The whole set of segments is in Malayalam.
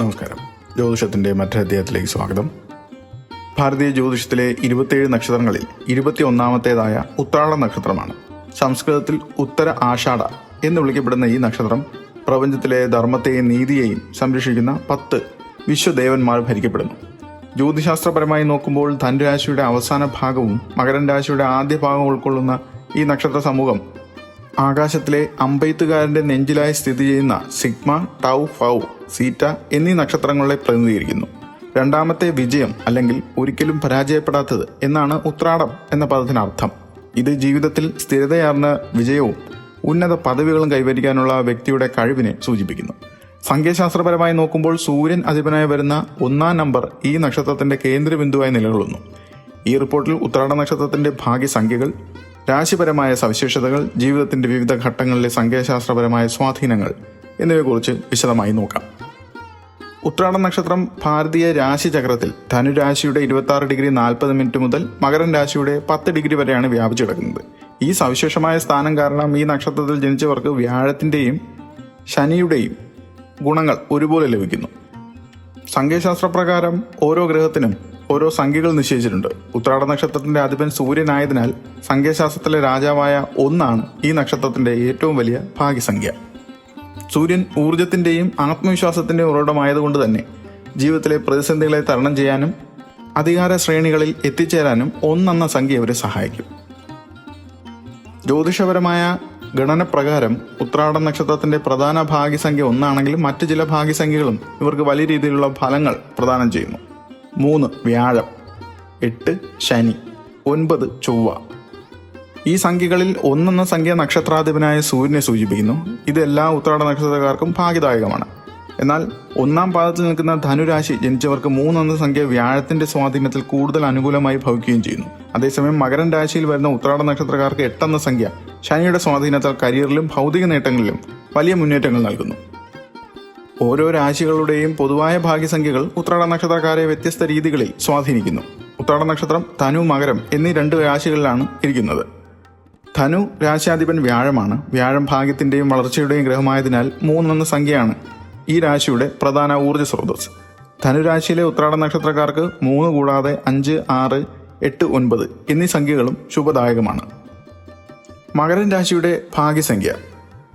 നമസ്കാരം. ജ്യോതിഷത്തിന്റെ ജ്യോതിഷത്തിന്റെ മറ്റൊരധ്യായത്തിലേക്ക് സ്വാഗതം. ഭാരതീയ ജ്യോതിഷത്തിലെ ഇരുപത്തിയേഴ് നക്ഷത്രങ്ങളിൽ ഇരുപത്തി ഒന്നാമത്തേതായ ഉത്രാട നക്ഷത്രമാണ്. സംസ്കൃതത്തിൽ ഉത്തര ആഷാഢ എന്ന് വിളിക്കപ്പെടുന്ന ഈ നക്ഷത്രം പ്രപഞ്ചത്തിലെ ധർമ്മത്തെയും നീതിയെയും സംരക്ഷിക്കുന്ന പത്ത് വിശ്വദേവന്മാർ ഭരിക്കപ്പെടുന്നു. ജ്യോതിശാസ്ത്രപരമായി നോക്കുമ്പോൾ ധനുരാശിയുടെ അവസാന ഭാഗവും മകരൻ രാശിയുടെ ആദ്യ ഭാഗവും ഉൾക്കൊള്ളുന്ന ഈ നക്ഷത്ര സമൂഹം ആകാശത്തിലെ അമ്പെയ്ത്തുകാരന്റെ നെഞ്ചിലായി സ്ഥിതി ചെയ്യുന്ന സിഗ്മ ടൗ ഫൗ സീറ്റ എന്നീ നക്ഷത്രങ്ങളെ പ്രതിനിധീകരിക്കുന്നു. രണ്ടാമത്തെ വിജയം അല്ലെങ്കിൽ ഒരിക്കലും പരാജയപ്പെടാത്തത് എന്നാണ് ഉത്രാടം എന്ന പദത്തിനർത്ഥം. ഇത് ജീവിതത്തിൽ സ്ഥിരതയാർന്ന വിജയവും ഉന്നത പദവികളും കൈവരിക്കാനുള്ള വ്യക്തിയുടെ കഴിവിനെ സൂചിപ്പിക്കുന്നു. സംഖ്യാശാസ്ത്രപരമായി നോക്കുമ്പോൾ സൂര്യൻ അധിപനായി വരുന്ന ഒന്നാം നമ്പർ ഈ നക്ഷത്രത്തിന്റെ കേന്ദ്രബിന്ദുവായി നിലകൊള്ളുന്നു. ഈ റിപ്പോർട്ടിൽ ഉത്രാട നക്ഷത്രത്തിന്റെ ഭാഗ്യസംഖ്യകൾ രാശിപരമായ സവിശേഷതകൾ ജീവിതത്തിന്റെ വിവിധ ഘട്ടങ്ങളിലെ സംഖ്യാശാസ്ത്രപരമായ സ്വാധീനങ്ങൾ എന്നിവയെക്കുറിച്ച് വിശദമായി നോക്കാം. ഉത്രാട നക്ഷത്രം ഭാരതീയ രാശി ചക്രത്തിൽ ധനുരാശിയുടെ ഇരുപത്തി ഡിഗ്രി നാൽപ്പത് മിനിറ്റ് മുതൽ മകരൻ രാശിയുടെ പത്ത് ഡിഗ്രി വരെയാണ് വ്യാപിച്ചു കിടക്കുന്നത്. ഈ സവിശേഷമായ സ്ഥാനം കാരണം ഈ നക്ഷത്രത്തിൽ ജനിച്ചവർക്ക് വ്യാഴത്തിന്റെയും ശനിയുടെയും ഗുണങ്ങൾ ഒരുപോലെ ലഭിക്കുന്നു. സംഖ്യാശാസ്ത്രപ്രകാരം ഓരോ ഗ്രഹത്തിനും ഓരോ സംഖ്യകൾ നിശ്ചയിച്ചിട്ടുണ്ട്. ഉത്രാട നക്ഷത്രത്തിന്റെ അധിപൻ സൂര്യനായതിനാൽ സംഖ്യാശാസ്ത്രത്തിലെ രാജാവായ ഒന്നാണ് ഈ നക്ഷത്രത്തിന്റെ ഏറ്റവും വലിയ ഭാഗ്യസംഖ്യ. സൂര്യൻ ഊർജത്തിന്റെയും ആത്മവിശ്വാസത്തിന്റെയും ഉറവിടമായതുകൊണ്ട് തന്നെ ജീവിതത്തിലെ പ്രതിസന്ധികളെ തരണം ചെയ്യാനും അധികാര ശ്രേണികളിൽ എത്തിച്ചേരാനും ഒന്നെന്ന സംഖ്യ അവരെ സഹായിക്കും. ജ്യോതിഷപരമായ ഗണനപ്രകാരം ഉത്രാട നക്ഷത്രത്തിന്റെ പ്രധാന ഭാഗ്യസംഖ്യ ഒന്നാണെങ്കിലും മറ്റ് ചില ഭാഗ്യസംഖ്യകളും ഇവർക്ക് വലിയ രീതിയിലുള്ള ഫലങ്ങൾ പ്രദാനം ചെയ്യുന്നു. മൂന്ന് വ്യാഴം എട്ട് ശനി ഒൻപത് ചൊവ്വ. ഈ സംഖ്യകളിൽ ഒന്നെന്ന സംഖ്യ നക്ഷത്രാധിപനായ സൂര്യനെ സൂചിപ്പിക്കുന്നു. ഇത് എല്ലാ ഉത്രാട നക്ഷത്രക്കാർക്കും ഭാഗ്യദായകമാണ്. എന്നാൽ ഒന്നാം പാദത്തിൽ നിൽക്കുന്ന ധനുരാശി ജനിച്ചവർക്ക് മൂന്നെന്ന സംഖ്യ വ്യാഴത്തിന്റെ സ്വാധീനത്തിൽ കൂടുതൽ അനുകൂലമായി ഭവിക്കുകയും ചെയ്യുന്നു. അതേസമയം മകരൻ രാശിയിൽ വരുന്ന ഉത്രാട നക്ഷത്രക്കാർക്ക് എട്ടെന്ന സംഖ്യ ശനിയുടെ സ്വാധീനത്താൽ കരിയറിലും ഭൗതിക നേട്ടങ്ങളിലും വലിയ മുന്നേറ്റങ്ങൾ നൽകുന്നു. ഓരോ രാശികളുടെയും പൊതുവായ ഭാഗ്യസംഖ്യകൾ ഉത്രാട നക്ഷത്രക്കാരെ വ്യത്യസ്ത രീതികളിൽ സ്വാധീനിക്കുന്നു. ഉത്രാട നക്ഷത്രം ധനു മകരം എന്നീ രണ്ട് രാശികളിലാണ് ഇരിക്കുന്നത്. ധനു രാശ്യാധിപൻ വ്യാഴമാണ്. വ്യാഴം ഭാഗ്യത്തിന്റെയും വളർച്ചയുടെയും ഗ്രഹമായതിനാൽ മൂന്നെന്ന സംഖ്യയാണ് ഈ രാശിയുടെ പ്രധാന ഊർജ സ്രോതസ് ധനുരാശിയിലെ ഉത്രാട നക്ഷത്രക്കാർക്ക് മൂന്ന് കൂടാതെ അഞ്ച് ആറ് എട്ട് ഒൻപത് എന്നീ സംഖ്യകളും ശുഭദായകമാണ്. മകരൻ രാശിയുടെ ഭാഗ്യസംഖ്യ.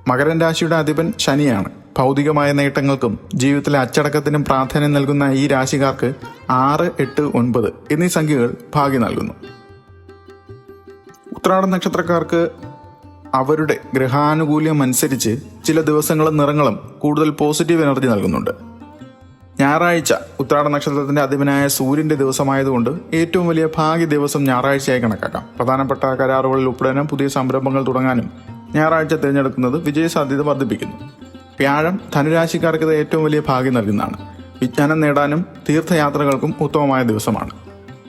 മകരൻ രാശിയുടെ അധിപൻ ശനിയാണ്. ഭൗതികമായ നേട്ടങ്ങൾക്കും ജീവിതത്തിലെ അച്ചടക്കത്തിനും പ്രാധാന്യം നൽകുന്ന ഈ രാശിക്കാർക്ക് ആറ് എട്ട് ഒൻപത് എന്നീ സംഖ്യകൾ ഭാഗ്യം നൽകുന്നു. ഉത്രാട നക്ഷത്രക്കാർക്ക് അവരുടെ ഗ്രഹാനുകൂല്യം അനുസരിച്ച് ചില ദിവസങ്ങളും നിറങ്ങളും കൂടുതൽ പോസിറ്റീവ് എനർജി നൽകുന്നുണ്ട്. ഞായറാഴ്ച ഉത്രാട നക്ഷത്രത്തിന്റെ അധിപനായ സൂര്യന്റെ ദിവസമായതുകൊണ്ട് ഏറ്റവും വലിയ ഭാഗ്യ ദിവസം ഞായറാഴ്ചയായി കണക്കാക്കാം. പ്രധാനപ്പെട്ട കരാറുകളിൽ ഉൾപ്പെടാനും പുതിയ സംരംഭങ്ങൾ തുടങ്ങാനും ഞായറാഴ്ച തിരഞ്ഞെടുക്കുന്നത് വിജയസാധ്യത വർദ്ധിപ്പിക്കുന്നു. വ്യാഴം ധനുരാശിക്കാർക്ക് ഏറ്റവും വലിയ ഭാഗ്യം നൽകുന്നതാണ്. വിജ്ഞാനം നേടാനും തീർത്ഥയാത്രകൾക്കും ഉത്തമമായ ദിവസമാണ്.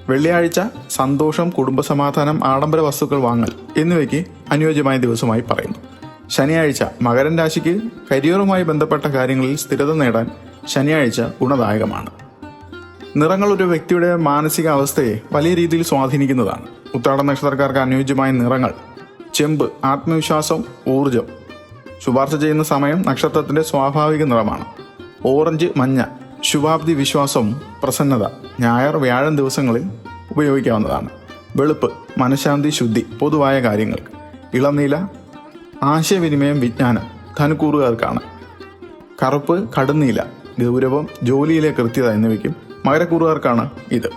വെള്ളിയാഴ്ച സന്തോഷം കുടുംബസമാധാനം ആഡംബര വസ്തുക്കൾ വാങ്ങൽ എന്നിവയ്ക്ക് അനുയോജ്യമായ ദിവസമായി പറയുന്നു. ശനിയാഴ്ച മകരൻ രാശിക്ക് കരിയറുമായി ബന്ധപ്പെട്ട കാര്യങ്ങളിൽ സ്ഥിരത നേടാൻ ശനിയാഴ്ച ഗുണദായകമാണ്. നിറങ്ങൾ ഒരു വ്യക്തിയുടെ മാനസിക അവസ്ഥയെ വലിയ രീതിയിൽ സ്വാധീനിക്കുന്നതാണ്. ഉത്രാട നക്ഷത്രക്കാർക്ക് അനുയോജ്യമായ നിറങ്ങൾ ചെമ്പ് ആത്മവിശ്വാസം ഊർജം ശുപാർശ ചെയ്യുന്ന സമയം നക്ഷത്രത്തിന്റെ സ്വാഭാവിക നിറമാണ്. ഓറഞ്ച് മഞ്ഞ ശുഭാബ്ദി വിശ്വാസവും പ്രസന്നത ഞായർ വ്യാഴം ദിവസങ്ങളിൽ ഉപയോഗിക്കാവുന്നതാണ്. വെളുപ്പ് മനഃശാന്തി ശുദ്ധി പൊതുവായ കാര്യങ്ങൾക്ക്. ഇളനീല ആശയവിനിമയം വിജ്ഞാനം ധനുക്കൂറുകാർക്കാണ്. കറുപ്പ് കടുന്നീല ഗൗരവം ജോലിയിലെ കൃത്യത എന്നിവയ്ക്കും മകരക്കൂറുകാർക്കാണ് ഇത്.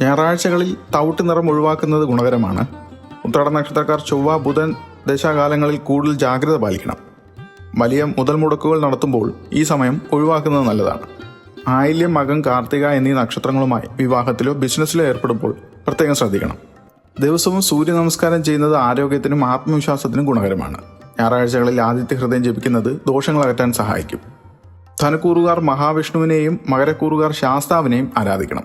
ഞായറാഴ്ചകളിൽ തവിട്ട് നിറം ഒഴിവാക്കുന്നത് ഗുണകരമാണ്. ഉത്രാട നക്ഷത്രക്കാർ ചൊവ്വ ബുധൻ ദശാകാലങ്ങളിൽ കൂടുതൽ ജാഗ്രത പാലിക്കണം. വലിയ മുതൽ മുടക്കുകൾ നടത്തുമ്പോൾ ഈ സമയം ഒഴിവാക്കുന്നത് നല്ലതാണ്. ആയില്യം മകം കാർത്തിക എന്നീ നക്ഷത്രങ്ങളുമായി വിവാഹത്തിലോ ബിസിനസ്സിലോ ഏർപ്പെടുമ്പോൾ പ്രത്യേകം ശ്രദ്ധിക്കണം. ദിവസവും സൂര്യ നമസ്കാരം ചെയ്യുന്നത് ആരോഗ്യത്തിനും ആത്മവിശ്വാസത്തിനും ഗുണകരമാണ്. ഞായറാഴ്ചകളിൽ ആദിത്യ ഹൃദയം ജപിക്കുന്നത് ദോഷങ്ങൾ അകറ്റാൻ സഹായിക്കും. ധനക്കൂറുകാർ മഹാവിഷ്ണുവിനെയും മകരക്കൂറുകാർ ശാസ്താവിനെയും ആരാധിക്കണം.